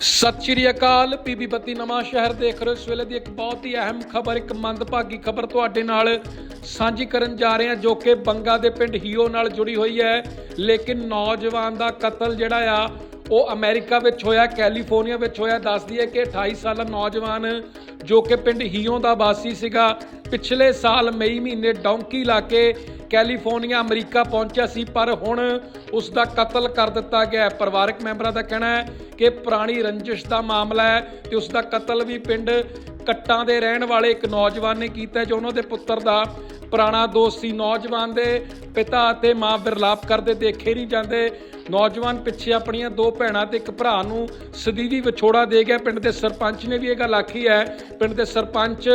ਸਤਿ ਸ਼੍ਰੀ ਅਕਾਲ। ਪੀਬੀ ਬੱਤੀ ਨਵਾਂ ਸ਼ਹਿਰ ਦੇਖ ਰਹੇ ਹੋ। ਇਸ ਵੇਲੇ ਦੀ ਇੱਕ ਬਹੁਤ ਹੀ ਅਹਿਮ ਖਬਰ, ਇੱਕ ਮੰਦਭਾਗੀ ਖਬਰ ਤੁਹਾਡੇ ਨਾਲ ਸਾਂਝੀ ਕਰਨ ਜਾ ਰਹੇ ਹਾਂ, ਜੋ ਕਿ ਬੰਗਾ ਦੇ ਪਿੰਡ ਹੀਓ ਨਾਲ ਜੁੜੀ ਹੋਈ ਹੈ। ਲੇਕਿਨ ਨੌਜਵਾਨ ਦਾ ਕਤਲ ਜਿਹੜਾ ਆ, ਉਹ ਅਮਰੀਕਾ ਵਿੱਚ ਹੋਇਆ, ਕੈਲੀਫੋਰਨੀਆ ਵਿੱਚ ਹੋਇਆ। ਦੱਸਦੀ ਹੈ ਕਿ 28 ਸਾਲਾ ਨੌਜਵਾਨ, ਜੋ ਕਿ ਪਿੰਡ ਹੀਓ ਦਾ ਵਾਸੀ ਸੀਗਾ, ਪਿਛਲੇ ਸਾਲ ਮਈ ਮਹੀਨੇ ਡੌਂਕੀ ਲਾ ਕੇ ਕੈਲੀਫੋਰਨੀਆ ਅਮਰੀਕਾ ਪਹੁੰਚਿਆ ਸੀ, ਪਰ ਹੁਣ ਉਸ ਦਾ ਕਤਲ ਕਰ ਦਿੱਤਾ ਗਿਆ ਹੈ। ਪਰਿਵਾਰਕ ਮੈਂਬਰਾਂ ਦਾ ਕਹਿਣਾ ਹੈ ਕਿ ਪੁਰਾਣੀ ਰੰਜਿਸ਼ ਦਾ ਮਾਮਲਾ ਹੈ ਤੇ ਉਸ ਦਾ ਕਤਲ ਵੀ ਪਿੰਡ ਕੱਟਾਂ ਦੇ ਰਹਿਣ ਵਾਲੇ ਇੱਕ ਨੌਜਵਾਨ ਨੇ ਕੀਤਾ ਜੋ ਉਹਨਾਂ ਦੇ ਪੁੱਤਰ ਦਾ ਪੁਰਾਣਾ ਦੋਸਤ ਸੀ। ਨੌਜਵਾਨ ਦੇ ਪਿਤਾ ਅਤੇ ਮਾਂ ਵਿਰਲਾਪ ਕਰਦੇ ਦੇਖੇ ਨਹੀਂ ਜਾਂਦੇ। ਨੌਜਵਾਨ ਪਿੱਛੇ ਆਪਣੀਆਂ ਦੋ ਭੈਣਾਂ ਤੇ ਇੱਕ ਭਰਾ ਨੂੰ ਸਦੀਵੀ ਵਿਛੋੜਾ ਦੇ ਗਿਆ। ਪਿੰਡ ਦੇ ਸਰਪੰਚ ਨੇ ਵੀ ਇਹ ਗੱਲ ਆਖੀ ਹੈ। ਪਿੰਡ ਦੇ ਸਰਪੰਚ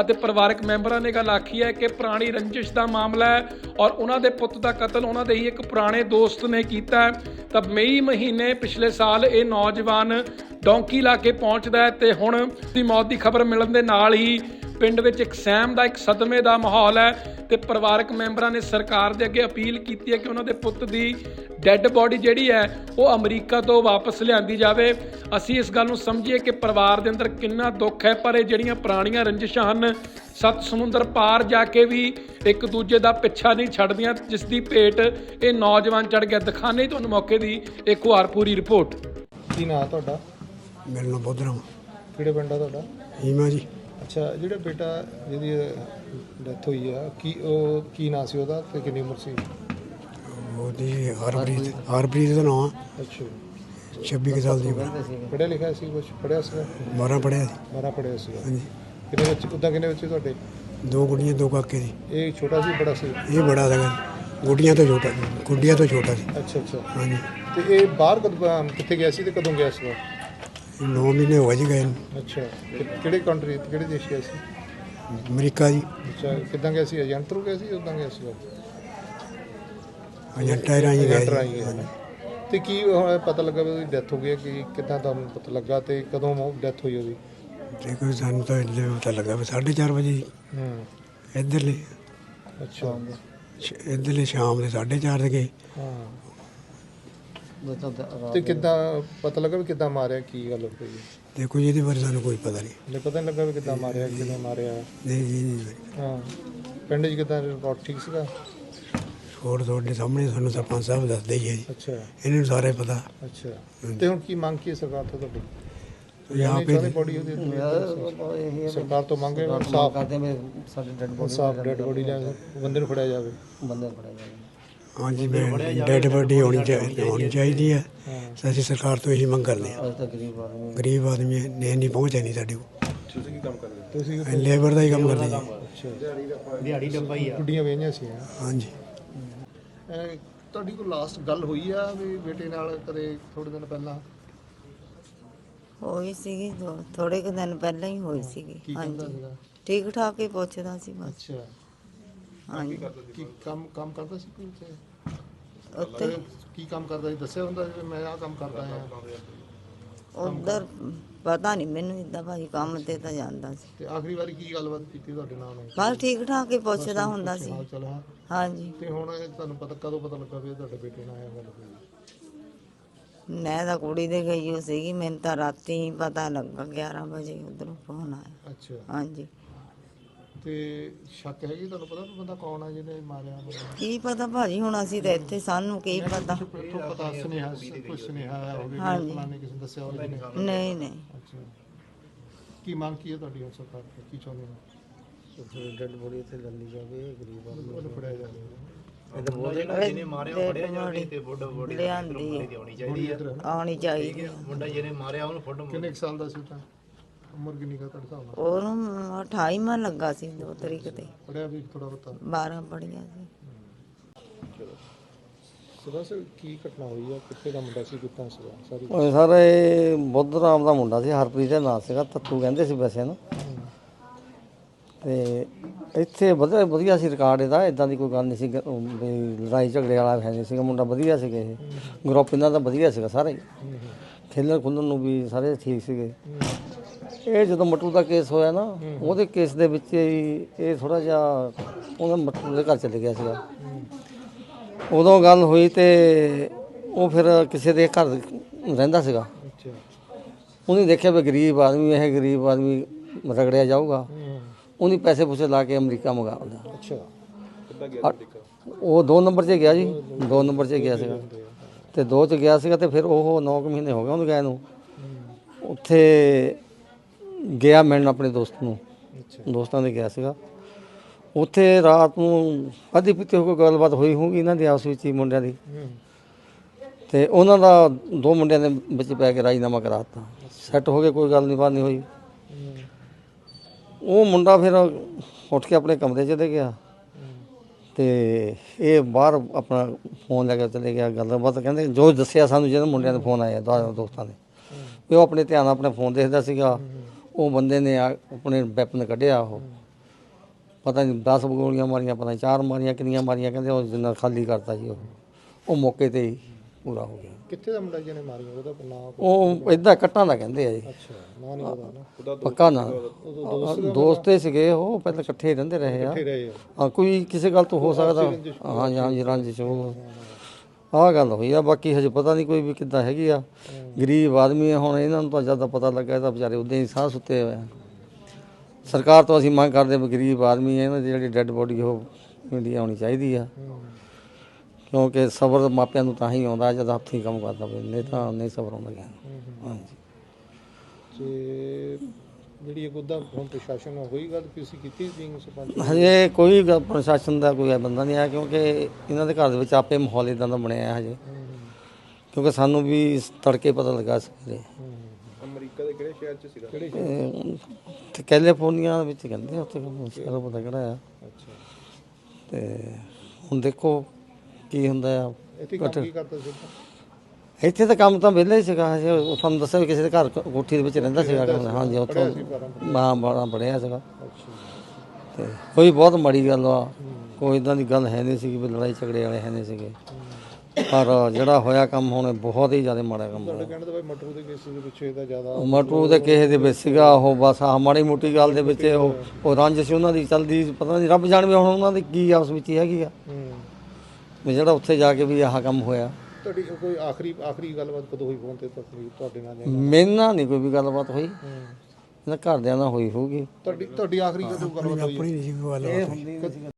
ਅਤੇ ਪਰਿਵਾਰਕ ਮੈਂਬਰਾਂ ਨੇ ਗੱਲ ਆਖੀ ਹੈ ਕਿ ਪੁਰਾਣੀ ਰੰਜਿਸ਼ ਦਾ ਮਾਮਲਾ ਹੈ ਔਰ ਉਹਨਾਂ ਦੇ ਪੁੱਤ ਦਾ ਕਤਲ ਉਹਨਾਂ ਦੇ ਹੀ ਇੱਕ ਪੁਰਾਣੇ ਦੋਸਤ ਨੇ ਕੀਤਾ ਤਾਂ ਮਈ ਮਹੀਨੇ ਪਿਛਲੇ ਸਾਲ ਇਹ ਨੌਜਵਾਨ ਡੌਂਕੀ ਲਾ ਕੇ ਪਹੁੰਚਦਾ ਹੈ ਤੇ ਹੁਣ ਦੀ ਮੌਤ ਦੀ ਖਬਰ ਮਿਲਣ ਦੇ ਨਾਲ ਹੀ ਪਿੰਡ ਵਿੱਚ ਇੱਕ ਸਹਿਮ ਦਾ ਇੱਕ ਸਦਮੇ ਦਾ ਮਾਹੌਲ ਹੈ ਤੇ ਪਰਿਵਾਰਕ ਮੈਂਬਰਾਂ ਨੇ ਸਰਕਾਰ ਦੇ ਅੱਗੇ ਅਪੀਲ ਕੀਤੀ ਹੈ ਕਿ ਉਹਨਾਂ ਦੇ ਪੁੱਤ ਦੀ ਡੈੱਡ ਬੋਡੀ ਜਿਹੜੀ ਹੈ ਉਹ ਅਮਰੀਕਾ ਤੋਂ ਵਾਪਸ ਲਿਆਂਦੀ ਜਾਵੇ। ਅਸੀਂ ਇਸ ਗੱਲ ਨੂੰ ਸਮਝੀਏ ਕਿ ਪਰਿਵਾਰ ਦੇ ਅੰਦਰ ਕਿੰਨਾ ਦੁੱਖ ਹੈ ਪਰ ਇਹ ਜਿਹੜੀਆਂ ਪੁਰਾਣੀਆਂ ਰੰਜਿਸ਼ਾਂ ਹਨ ਸੱਤ ਸਮੁੰਦਰ ਪਾਰ ਜਾ ਕੇ ਵੀ ਇੱਕ ਦੂਜੇ ਦਾ ਪਿੱਛਾ ਨਹੀਂ ਛੱਡਦੀਆਂ ਜਿਸ ਦੀ ਭੇਟ ਇਹ ਨੌਜਵਾਨ ਚੜ ਗਿਆ। ਦਿਖਾਣੇ ਤੁਹਾਨੂੰ ਮੌਕੇ ਦੀ ਇੱਕ ਵਾਰ ਪੂਰੀ ਰਿਪੋਰਟ। ਕੀ ਨਾਂ ਤੁਹਾਡਾ? ਮੇਰੇ ਨਾਲ ਬੋਧਰਾਮ। ਕਿਹੜੇ ਪਿੰਡ ਆ ਤੁਹਾਡਾ? ਹੀਮਾ ਜੀ। ਅੱਛਾ ਜਿਹੜਾ ਬੇਟਾ ਜਿਹਦੀ ਡੈਥ ਹੋਈ ਆ ਕੀ ਉਹ ਕੀ ਨਾਂ ਸੀ ਉਹਦਾ ਤੇ ਕਿੰਨੀ ਉਮਰ ਸੀ? ਉਹਦੀ ਹਰਪ੍ਰੀਤ ਹਰਪ੍ਰੀਤ ਦਾ ਨਾਮ ਅੱਛਾ। 26 ਕੁ ਸਾਲ ਦੀ ਉਮਰ। ਪੜਿਆ ਲਿਖਿਆ ਸੀ ਕੁਝ ਪੜਿਆ ਸੀ 12 ਪੜਿਆ ਸੀ। ਮਾਰਾ ਪੜਿਆ ਸੀ ਹਾਂਜੀ। ਕਿੰਨੇ ਬੱਚੇ ਉਦਾਂ ਕਿੰਨੇ ਬੱਚੇ ਤੁਹਾਡੇ? ਦੋ ਗੁੱਡੀਆਂ ਦੋ ਕਾਕੇ ਦੀ। ਇਹ ਛੋਟਾ ਸੀ ਬੜਾ ਸੀ? ਇਹ ਬੜਾ ਸੀਗਾ। ਗੁੱਡੀਆਂ ਤੋਂ ਛੋਟਾ ਗੁੱਡੀਆਂ ਤੋਂ ਛੋਟਾ ਸੀ। ਅੱਛਾ ਅੱਛਾ। ਹਾਂਜੀ। ਤੇ ਇਹ ਬਾਹਰ ਕਦੋਂ ਕਿੱਥੇ ਗਿਆ ਸੀ ਤੇ ਕਦੋਂ ਗਿਆ ਸੀ 9 ਮਹੀਨੇ ਹੋ ਗਏ ਜੀ ਗਏ ਨੂੰ। ਅੱਛਾ ਕਿ- ਕਿਹੜੇ ਕੰਟਰੀ ਕਿਹੜੇ ਦੇਸ਼ ਗਿਆ ਸੀ? ਅਮਰੀਕਾ ਜੀ। ਅੱਛਾ ਕਿੱਦਾਂ ਗਿਆ ਸੀ? ਏਜੰਟ ਥਰੂ ਗਿਆ ਸੀ ਉਦਾਂ ਗਿਆ ਸੀ? ਏਜੰਟਾਂ ਰਾਹੀਂ ਗਏ ਏਜੰਟ ਰਾਹੀਂ ਜੀ। ਗਿਆ ਤੇ ਕੀ ਪਤਾ ਲੱਗਾ ਵੀ ਉਹਦੀ ਡੈਥ ਹੋ ਗਈ ਹੈ ਕਿ ਕਿੱਦਾਂ ਤੁਹਾਨੂੰ ਪਤਾ ਲੱਗਾ ਤੇ ਕਦੋਂ ਡੈਥ ਹੋਈ ਉਹਦੀ? ਤੇ ਕੋਈ ਸਾਨੂੰ ਤਾਂ ਇੰਨੇ ਪਤਾ ਲੱਗਾ ਵੀ 4:30 ਵਜੇ। ਹੂੰ। ਇੱਧਰਲੇ। ਅੱਛਾ। ਸ਼- ਇੱਧਰਲੇ ਸ਼ਾਮ ਦੇ 4:30 ਦੇ ਗਏ। ਹਾਂ। ਤੇ ਕਿੱਦਾਂ ਪਤਾ ਲੱਗਾ ਵੀ ਕਿੱਦਾਂ ਮਾਰਿਆ ਕੀ ਗੱਲ ਹੋਈ ਤੇ ਕੋਈ ਇਹਦੇ ਬਾਰੇ ਸਾਨੂੰ ਕੋਈ ਪਤਾ ਨਹੀਂ। ਮੈਨੂੰ ਪਤਾ ਨਹੀਂ ਲੱਗਾ ਵੀ ਕਿੱਦਾਂ ਮਾਰਿਆ ਕਿਵੇਂ ਮਾਰਿਆ। ਨਹੀਂ ਜੀ ਨਹੀਂ ਹਾਂ। ਪਿੰਡ 'ਚ ਕਿੱਦਾਂ ਰਿਪੋਰਟ ਠੀਕ ਸੀਗਾ? ਛੋੜ ਤੁਹਾਡੇ ਸਾਹਮਣੇ ਸਾਨੂੰ ਸਰਪੰਚ ਸਾਹਿਬ ਦੱਸਦੇ ਹੀ ਹੈ ਜੀ। ਅੱਛਾ। ਇਹਨਾਂ ਨੂੰ ਸਾਰੇ ਪਤਾ। ਅੱਛਾ। ਤੇ ਹੁਣ ਕੀ ਮੰਗ ਕੀ ਸਰਕਾਰ ਤੋਂ ਤੁਹਾਡੀ? ਜਾਂ ਬੋਡੀ ਉਹਦੀ ਸਰਕਾਰ ਤੋਂ ਮੰਗੇ ਸਾਫ਼ ਕਰਦੇ ਮੇਰੇ ਸਾਡੇ ਡੈਡ ਬੋਡੀ ਸਾਫ਼ ਡੈਡ ਬੋਡੀ ਲੈ ਬੰਦੇ ਨੂੰ ਫੜਿਆ ਜਾਵੇ। ਬੰਦੇ ਫੜੇ ਗਏ ਹਾਂਜੀ ਮੈਂ ਡੈਡ ਬੋਡੀ ਹੋਣੀ ਚਾਹੀਦੀ ਹੋਣੀ ਚਾਹੀਦੀ ਹੈ ਹਾਂ। ਅਸੀਂ ਸਰਕਾਰ ਤੋਂ ਇਹੀ ਮੰਗ ਕਰਦੇ ਹਾਂ। ਗਰੀਬ ਆਦਮੀ ਗਰੀਬ ਆਦਮੀ ਨੇ ਨਹੀਂ ਪਹੁੰਚਿਆ ਨਹੀਂ ਸਾਡੇ ਕੋਲ। ਤੁਸੀਂ ਅਸੀਂ ਲੇਬਰ ਦਾ ਹੀ ਕੰਮ ਕਰਦੇ ਅੱਛਾ। ਦਿਹਾੜੀ ਡੱਬਾ ਹੀ ਆ। ਗੁੱਡੀਆਂ ਵੇਹੀਆਂ ਸੀ ਹੈਂ। ਹਾਂਜੀ। ਤੁਹਾਡੀ ਕੋਈ ਲਾਸਟ ਗੱਲ ਹੋਈ ਆ ਵੀ ਬੇਟੇ ਨਾਲ ਕਦੇ ਥੋੜੇ ਦਿਨ ਪਹਿਲਾਂ? ਹੋਈ ਸੀਗੀ ਦੋ ਥੋੜੇ ਕੁ ਦਿਨ ਪਹਿਲਾਂ ਹੀ ਹੋਈ ਸੀਗੀ। ਕੀ ਕਹਿੰਦਾ ਹਾਂਜੀ। ਸੀਗਾ? ਠੀਕ ਠਾਕ ਹੀ ਪੁੱਛਦਾ ਸੀ ਬਸ। ਅੱਛਾ। ਹਾਂਜੀ। ਕੀ ਕੰਮ ਕੰਮ ਕਰਦਾ ਸੀ ਕੋਈ ਉੱਥੇ? ਉੱਥੇ। ਕੀ ਕੰਮ ਕਰਦਾ ਸੀ ਦੱਸਿਆ ਹੁੰਦਾ ਸੀ ਵੀ ਮੈਂ ਆਹ ਕੰਮ ਕਰਦਾ ਹਾਂ। ਉਧਰ ਪਤਾ ਨਹੀਂ ਮੈਨੂੰ ਇਦਾਂ ਭਾਈ ਕੰਮ ਤੇ ਤਾਂ ਜਾਂਦਾ ਸੀ। ਤੇ ਆਖਰੀ ਵਾਰੀ ਕੀ ਗੱਲਬਾਤ ਕੀਤੀ ਤੁਹਾਡੇ ਨਾਲ? ਉਹਨੇ? ਬਸ ਠੀਕ ਠਾਕ ਹੀ ਪੁੱਛਦਾ ਹੁੰਦਾ ਸੀ। ਚਾਲ ਹਾਂਜੀ। ਤੇ ਹੁਣ ਇਹ ਤੁਹਾਨੂੰ ਪਤਾ ਕਦੋਂ ਪਤਾ ਲੱਗਾ ਵੀ ਇਹ ਤੁਹਾਡੇ ਬੇਟੇ ਨਾਲ ਇਹ ਗੱਲ ਹੋਈ? ਮੈਂ ਤਾਂ ਕੁੜੀ ਦੇ ਗਈ ਹੋ ਸੀਗੀ ਮੈਨੂੰ ਤਾਂ ਰਾਤੀ ਹੀ ਪਤਾ ਲੱਗਾ 11 ਵਜੇ ਉਧਰੋਂ ਫੋਨ ਆਇਆ। ਅੱਛਾ। ਹਾਂਜੀ। ਤੇ ਸ਼ੱਕ ਹੈਗੀ ਤੁਹਾਨੂੰ ਪਤਾ ਵੀ ਬੰਦਾ ਕੌਣ ਆ ਜਿਹਨੇ ਮਾਰਿਆ ਉਹਨੂੰ? ਕੀ ਪਤਾ ਭਾਜੀ ਹੁਣ ਅਸੀਂ ਤਾਂ ਇੱਥੇ ਸਾਨੂੰ ਕੀ ਪਤਾ? ਇੱਥੋਂ ਪਤਾ ਸੁਨੇਹਾ ਕੋਈ ਸੁਨੇਹਾ ਆਇਆ ਹੋਵੇ ਹਾਂਜੀ। ਕਿ ਫਲਾਣੇ ਕਿਸੇ ਨੇ ਦੱਸਿਆ ਹੋਵੇ ਜਿਹਨੇ? ਨਹੀਂ ਨਹੀਂ। ਅੱਛਾ। ਕੀ ਮੰਗ ਕੀ ਹੈ ਤੁਹਾਡੀ ਹੁਣ ਸਰਕਾਰ ਤੋਂ? ਕੀ ਚਾਹੁੰਦੇ ਹੋ? ਡੈਡ ਬੋਡੀ ਇੱਥੇ ਲੈ ਲਈ ਜਾਵੇ ਗਰੀਬ ਆਦਮੀ ਉਹਨੂੰ ਫੜਿਆ ਜਾਵੇ। ਜਿਹਨੇ ਮਾਰਿਆ ਫੜਿਆ ਜਾਵੇ ਤੇ ਬੋਡੀ ਲਿਆਂਦੀ ਹੈ। ਆਉਣੀ ਚਾਹੀਦੀ ਹੈ। ਕਿੰਨੇ ਕੁ ਸਾਲ ਦਾ ਸੀ ਤਾਂ? ਉਮਰ ਕਿੰਨੀ ਕਾ ਤੁਹਾਡੇ ਹਿਸਾਬ ਨਾਲ? ਉਹਨੂੰ 28 ਮਾ ਲੱਗਾ ਸੀ ਦੋ ਤਰੀਕ ਤੇ। ਪੜਿਆ ਵੀ ਥੋੜਾ ਬਤਾ 12 ਪੜੀਆਂ ਸੀ। ਸਦਾ ਸੇ ਕੀ ਘਟਨਾ ਹੋਈ ਆ? ਕਿੱਥੇ ਦਾ ਮੁੰਡਾ ਸੀ? ਕਿੱਥਾਂ ਸੀਗਾ? ਸਾਰੀ ਉਹ ਸਰ ਇਹ ਬੁੱਧ ਰਾਮ ਦਾ ਮੁੰਡਾ ਸੀ ਹਰਪ੍ਰੀਤ ਦਾ ਨਾਂ ਸੀਗਾ ਤੱਤੂ ਕਹਿੰਦੇ ਸੀ ਵੈਸੇ ਨੂੰ ਤੇ ਇੱਥੇ ਵਧੀਆ ਵਧੀਆ ਸੀ ਰਿਕਾਰਡ ਇਹਦਾ ਇਦਾਂ ਦੀ ਕੋਈ ਗੱਲ ਨਹੀਂ ਸੀ ਗ- ਉਹ ਵੀ ਲੜਾਈ ਝਗੜੇ ਵਾਲਾ ਹੈ ਨਹੀਂ ਸੀਗਾ ਮੁੰਡਾ ਵਧੀਆ ਸੀਗਾ ਇਹ। ਗਰੁੱਪ ਇਹਨਾਂ ਦਾ ਵਧੀਆ ਸੀਗਾ ਸਾਰੇ। ਖੇਲਣ ਖੁੱਲਣ ਨੂੰ ਵੀ ਸਾਰੇ ਠੀਕ ਸੀਗੇ। ਇਹ ਜਦੋਂ ਮਟੂ ਦਾ ਕੇਸ ਹੋਇਆ ਨਾ ਉਹਦੇ ਕੇਸ ਦੇ ਵਿੱਚ ਹੀ ਇਹ ਥੋੜਾ ਜਿਹਾ ਉਹਨਾਂ ਮਟੂ ਦੇ ਘਰ ਚਲੇ ਗਿਆ ਸੀਗਾ। ਉਦੋਂ ਗੱਲ ਹੋਈ ਤੇ ਉਹ ਫਿਰ ਕਿਸੇ ਦੇ ਘਰ ਰਹਿੰਦਾ ਸੀਗਾ। ਉਹਨੇ ਦੇਖਿਆ ਵੀ ਗਰੀਬ ਆਦਮੀ ਇਹ ਗਰੀਬ ਆਦਮੀ ਰਗੜਿਆ ਜਾਊਗਾ। ਉਹਨੇ ਪੈਸੇ ਪੂਸੇ ਲਾ ਕੇ ਅਮਰੀਕਾ ਮੰਗਾਉਂਦਾ ਅੱਛਾ। ਉਹ ਦੋ ਨੰਬਰ 'ਚ ਗਿਆ ਜੀ ਦੋ ਨੰਬਰ 'ਚ ਗਿਆ ਸੀਗਾ। ਤੇ ਦੋ 'ਚ ਗਿਆ ਸੀਗਾ ਤੇ ਫਿਰ ਉਹ 9 ਮਹੀਨੇ ਹੋ ਗਏ ਉਹਨੂੰ ਗਏ ਨੂੰ। ਉੱਥੇ ਗਿਆ ਮਿਲਣ ਆਪਣੇ ਦੋਸਤ ਨੂੰ। ਦੋਸਤਾਂ ਦੇ ਗਿਆ ਸੀਗਾ। ਉੱਥੇ ਰਾਤ ਨੂੰ ਅੱਧੀ ਪਿੱਤੇ ਹੋ ਕੇ ਗੱਲਬਾਤ ਹੋਈ ਹੋਊਗੀ ਇਹਨਾਂ ਦੀ ਆਪਸ ਵਿੱਚ ਹੀ ਮੁੰਡਿਆਂ ਦੀ। ਤੇ ਉਹਨਾਂ ਦਾ ਦੋ ਮੁੰਡਿਆਂ ਦੇ ਵਿੱਚ ਪੈ ਕੇ ਰਾਜੀਨਾਮਾ ਕਰਾਤਾ ਸੈੱਟ ਹੋ ਗਏ ਕੋਈ ਗੱਲ ਨਹੀਂ ਬਾਤ ਨਹੀਂ ਹੋਈ। ਉਹ ਮੁੰਡਾ ਫਿਰ ਉੱਠ ਕੇ ਆਪਣੇ ਕਮਰੇ 'ਚ ਚਲੇ ਗਿਆ। ਤੇ ਇਹ ਬਾਹਰ ਆਪਣਾ ਫੋਨ ਲੈ ਕੇ ਚਲੇ ਗਿਆ ਗੱਲਬਾਤ ਕਹਿੰਦੇ ਜੋ ਦੱਸਿਆ ਸਾਨੂੰ ਜਿਹਨਾਂ ਮੁੰਡਿਆਂ ਦੇ ਫੋਨ ਆਇਆ ਦੋ ਦੋਸਤਾਂ ਦੇ। ਵੀ ਉਹ ਆਪਣੇ ਧਿਆਨ ਆਪਣੇ ਫੋਨ ਦੇਖਦਾ ਸੀਗਾ। ਉਹ ਬੰਦੇ ਨੇ ਆ- ਆਪਣੇ ਵੈਪਨ ਕੱਢਿਆ ਉਹ। ਪਤਾ ਨਹੀਂ 10 ਗੋਲੀਆਂ ਮਾਰੀਆਂ, ਪਤਾ ਨਹੀਂ ਚਾਰ ਮਾਰੀਆਂ, ਕਿੰਨੀਆਂ ਮਾਰੀਆਂ, ਕਹਿੰਦੇ ਉਹ ਜਿੰਨਾ ਖਾਲੀ ਕਰਤਾ ਜੀ ਉਹ। ਉਹ ਮੌਕੇ ਤੇ ਹੀ ਪੂਰਾ ਹੋ ਗਿਆ। ਕਿੱਥੇ ਦਾ ਮੁੰਡਾ ਜਿਹਨੇ ਮਾਰੀ ਉਹਦਾ ਨਾਮ ਉਹ ਇਦਾਂ ਕੱਟਾਂ ਦਾ ਕਹਿੰਦੇ ਆ ਜੀ। ਅੱਛਾ ਨਾਂ ਨਹੀਂ ਨਾ। ਪੱਕਾ ਨਾ। ਦੋਸਤੇ ਸੀਗੇ ਉਹ ਪਹਿਲਾਂ ਇਕੱਠੇ ਹੀ ਰਹਿੰਦੇ ਰਹੇ ਆ। ਹਾਂ ਕੋਈ ਕਿਸੇ ਗੱਲ ਤੋਂ ਹੋ ਸਕਦਾ। ਹਾਂ ਹਾਂ ਜੀ ਰੰਜਿਸ਼ ਹੋ ਆਹ ਗੱਲ ਹੋਈ ਆ ਬਾਕੀ ਹਜੇ ਪਤਾ ਨਹੀਂ ਕੋਈ ਵੀ ਕਿੱਦਾਂ ਹੈਗੀ ਆ। ਗਰੀਬ ਆਦਮੀ ਆ ਹੁਣ ਇਹਨਾਂ ਨੂੰ ਤਾਂ ਜ਼ਿਆਦਾ ਪਤਾ ਲੱਗਾ ਇਹ ਤਾਂ ਵਿਚਾਰੇ ਉਦਾਂ ਹੀ ਸਾਹ ਸੁੱਤੇ ਹੋਏ ਆ। ਸਰਕਾਰ ਤੋਂ ਅਸੀਂ ਮੰਗ ਕਰਦੇ ਵੀ ਗਰੀਬ ਆਦਮੀ ਆ ਇਹਨਾਂ ਦੀ ਜਿਹੜੀ ਡੈੱਡ ਬੋਡੀ ਉਹ ਇੰਡੀਆ ਆਉਣੀ ਚਾਹੀਦੀ ਆ। ਕਿਉਂਕਿ ਸਬਰ ਮਾਪਿਆਂ ਨੂੰ ਤਾਂ ਹੀ ਆਉਂਦਾ ਜਦ ਹੱਥੀਂ ਕੰਮ ਕਰਦਾ ਹੋਵੇ ਨਹੀਂ ਤਾਂ ਨਹੀਂ ਸਬਰ ਆਉਂਦਾ ਗਿਆ ਹਾਂਜੀ। ਤੇ ਜਿਹੜੀ ਇੱਕ ਉਹਦਾ ਹੁਣ ਪ੍ਰਸ਼ਾਸਨ ਨਾਲ ਹੋਈ ਗੱਲ ਤੁਸੀਂ ਕੀਤੀ ਸੀ ਸਰਪੰਚ ਹਜੇ ਕੋਈ ਗ- ਪ੍ਰਸ਼ਾਸਨ ਦਾ ਕੋਈ ਬੰਦਾ ਨਹੀਂ ਆਇਆ ਕਿਉਂਕਿ ਇਹਨਾਂ ਦੇ ਘਰ ਦੇ ਵਿੱਚ ਆਪੇ ਮਾਹੌਲ ਇਦਾਂ ਦਾ ਬਣਿਆ ਹੈ ਹਜੇ ਕਿਉਂਕਿ ਸਾਨੂੰ ਵੀ ਤੜਕੇ ਪਤਾ ਲੱਗਾ ਸਵੇਰੇ ਅਮਰੀਕਾ ਦੇ ਕਿਹੜੇ ਸ਼ਹਿਰ 'ਚ ਸੀਗਾ? ਕਿਹੜੇ ਇਹ ਤੇ ਕੈਲੀਫੋਰਨੀਆ ਵਿੱਚ ਕਹਿੰਦੇ ਉੱਥੇ ਸ਼ਹਿਰ ਪਤਾ ਕਿਹੜਾ ਆ। ਅੱਛਾ। ਤੇ ਹੁਣ ਦੇਖੋ ਕੀ ਹੁੰਦਾ ਆ? ਇੱਥੇ ਕੰਮ ਕੀ ਕਰਦਾ ਸੀ? ਇੱਥੇ ਤਾਂ ਕੰਮ ਤਾਂ ਵਿਹਲਾ ਹੀ ਸੀਗਾ ਹਜੇ ਉਹ ਤੁਹਾਨੂੰ ਦੱਸਿਆ ਵੀ ਕਿਸੇ ਦੇ ਘਰ ਕੋ- ਕੋਠੀ ਦੇ ਵਿੱਚ ਰਹਿੰਦਾ ਸੀਗਾ ਹਾਂਜੀ ਉੱਥੋਂ ਮਾਂ ਬੜਾ ਪੜਿਆ ਸੀਗਾ। ਤੇ ਕੋਈ ਬਹੁਤ ਮਾੜੀ ਗੱਲ ਆ। ਕੋਈ ਇਦਾਂ ਦੀ ਗੱਲ ਹੈ ਨਹੀਂ ਸੀ ਵੀ ਲੜਾਈ ਝਗੜੇ ਵਾਲੇ ਹੈ ਨਹੀਂ ਸੀਗੇ। ਪਰ ਜਿਹੜਾ ਹੋਇਆ ਕੰਮ ਹੁਣ ਬਹੁਤ ਹੀ ਜ਼ਿਆਦਾ ਮਾੜਾ ਕੰਮ ਹੋਇਆ। ਕਹਿੰਦੇ ਭਾਈ ਮਟਰੂ ਦੇ ਕੇਸ ਦੇ ਪਿੱਛੇ ਇਹਦਾ ਜ਼ਿਆਦਾ ਮਟਰੂ ਦੇ ਕਿਸੇ ਦੇ ਵਿੱਚ ਸੀਗਾ ਉਹ ਬਸ ਆ ਮਾੜੀ ਮੋਟੀ ਗੱਲ ਦੇ ਵਿੱਚ ਉਹ ਉਹ ਰੰਜ ਸੀ ਉਹਨਾਂ ਦੀ ਚੱਲਦੀ ਪਤਾ ਨਹੀਂ ਰੱਬ ਜਾਣਵੇ ਹੁਣ ਉਹਨਾਂ ਦੀ ਕੀ ਆਪਸ ਵਿੱਚ ਹੈਗੀ ਆ। ਹੂੰ। ਵੀ ਜਿਹੜਾ ਉੱਥੇ ਜਾ ਕੇ ਵੀ ਆਹ ਕੰਮ ਹੋਇਆ। ਤੁਹਾਡੀ ਕੋਈ ਆਖਰੀ ਆਖਰੀ ਗੱਲਬਾਤ ਕਦੋਂ ਹੋਈ ਫੋਨ ਤੇ? ਤੁਹਾਡੀ ਤੁਹਾਡੇ ਨਾਲ ਜਾਂ- ਮੇਰੇ ਨਾਲ ਨਹੀਂ ਕੋਈ ਵੀ ਗੱਲਬਾਤ ਹੋਈ। ਇਹਨਾਂ ਘਰਦਿਆਂ ਨਾਲ ਹੋਈ ਹੋਊਗੀ। ਤੁਹਾਡੀ ਤੁਹਾਡੀ ਆਖਰੀ ਕਦੋਂ ਗੱਲਬਾਤ ਹੋਈ? ਆਪਣੀ ਨਹੀਂ ਸੀ ਕੋਈ ਗੱਲ ਇਹ ਹੁੰਦੀ ਸੀ।